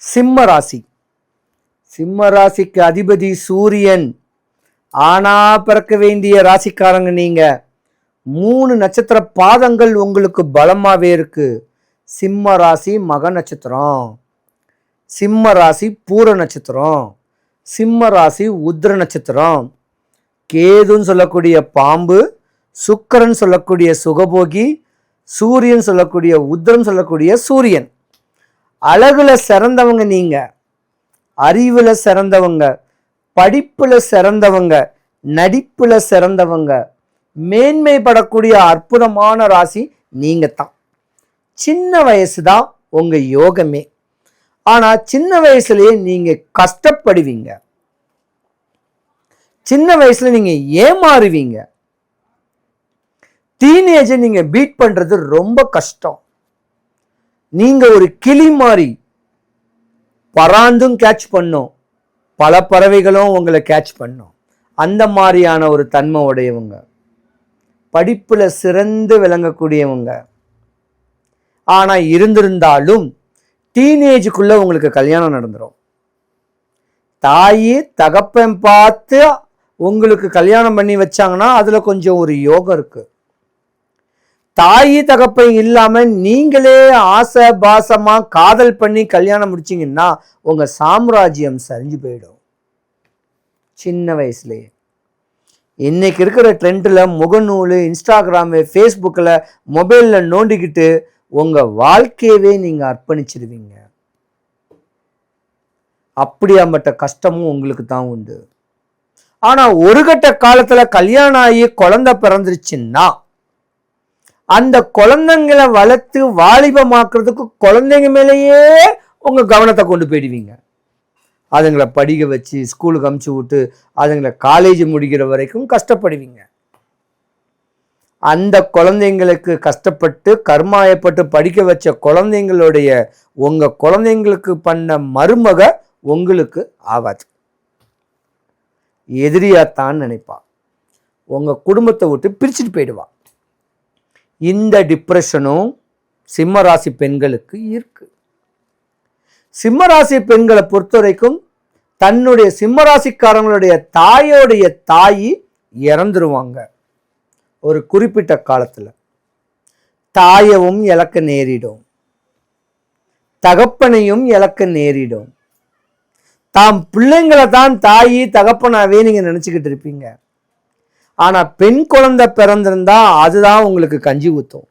சிம்ம ராசி. சிம்ம ராசிக்கு அதிபதி சூரியன். ஆனா பிறக்க வேண்டிய ராசிக்காரங்க நீங்க. மூணு நட்சத்திர பாதங்கள் உங்களுக்கு பலமாவே இருக்கு. சிம்ம ராசி மக நட்சத்திரம். சிம்ம ராசி பூர நட்சத்திரம். சிம்ம ராசி உத்ர நட்சத்திரம். கேதுன்னு சொல்லக்கூடிய பாம்பு சுக்கரன் சொல்லக்கூடிய சுகபோகி சூரியன் சொல்லக்கூடிய உத்ரன் சொல்லக்கூடிய சூரியன். அழகுல சிறந்தவங்க நீங்க அறிவுல சிறந்தவங்க படிப்புல சிறந்தவங்க நடிப்புல சிறந்தவங்க மேன்மைப்படக்கூடிய அற்புதமான ராசி நீங்க தான் சின்ன வயசு தான் உங்க யோகமே. ஆனா சின்ன வயசுலயே நீங்க கஷ்டப்படுவீங்க. சின்ன வயசுல நீங்க ஏமாறுவீங்க. டீனேஜை நீங்க பீட் பண்றது ரொம்ப கஷ்டம். நீங்க ஒரு கிளி மாதிரி பராந்தும் கேட்ச் பண்ணும். பல பறவைகளும் உங்களை கேட்ச் பண்ணும். அந்த மாதிரியான ஒரு தன்மை உடையவங்க. படிப்பில் சிறந்து விளங்கக்கூடியவங்க. ஆனால் இருந்திருந்தாலும் டீனேஜுக்குள்ளே உங்களுக்கு கல்யாணம் நடந்துடும் தாயி தகப்பன் பார்த்து உங்களுக்கு கல்யாணம் பண்ணி வச்சாங்கன்னா அதில் கொஞ்சம் ஒரு யோகம் இருக்குது தாய் தகப்பை இல்லாம நீங்களே ஆசை பாசமா காதல் பண்ணி கல்யாணம் முடிச்சீங்கன்னா உங்க சாம்ராஜ்யம் சரிஞ்சு போயிடும். சின்ன வயசுலேயே. இன்னைக்கு இருக்கிற ட்ரெண்டில் முகநூல் இன்ஸ்டாகிராமு ஃபேஸ்புக்கில் மொபைலில் நோண்டிக்கிட்டு உங்கள் வாழ்க்கையவே நீங்கள் அர்ப்பணிச்சிருவீங்க. அப்படியாப்பட்ட கஷ்டமும் உங்களுக்கு தான் உண்டு. ஆனால் ஒரு கட்ட காலத்தில் கல்யாணம் ஆகி குழந்தை பிறந்துருச்சுன்னா அந்த குழந்தைங்களை வளர்த்து வாலிபமாக்குறதுக்கு குழந்தைங்க மேலேயே உங்கள் கவனத்தை கொண்டு போயிடுவீங்க. அதுங்களை படிக்க வச்சு ஸ்கூலுக்கு அமுச்சு விட்டு அதுங்களை காலேஜ் முடிக்கிற வரைக்கும் கஷ்டப்படுவீங்க. அந்த குழந்தைங்களுக்கு கஷ்டப்பட்டு கர்மாயப்பட்டு படிக்க வச்ச குழந்தைங்களுடைய உங்கள் குழந்தைங்களுக்கு பண்ண மருமக உங்களுக்கு ஆகாது. எதிரியாத்தான் நினைப்பா. உங்கள் குடும்பத்தை விட்டு பிரிச்சுட்டு போயிடுவா. இந்த டிப்ரெஷனும் சிம்மராசி பெண்களுக்கு இருக்கு. சிம்மராசி பெண்களை பொறுத்த வரைக்கும் தன்னுடைய சிம்மராசிக்காரங்களுடைய தாயோடைய தாயி இறந்துருவாங்க. ஒரு குறிப்பிட்ட காலத்தில். தாயவும் இழக்க நேரிடும். தகப்பனையும் இழக்க நேரிடும். தாம் பிள்ளைங்களை தான் தாயி தகப்பனாவே நீங்கள் நினச்சிக்கிட்டு இருப்பீங்க. ஆனா பெண் குழந்தை பிறந்திருந்தா அதுதான் உங்களுக்கு கஞ்சி ஊற்றும்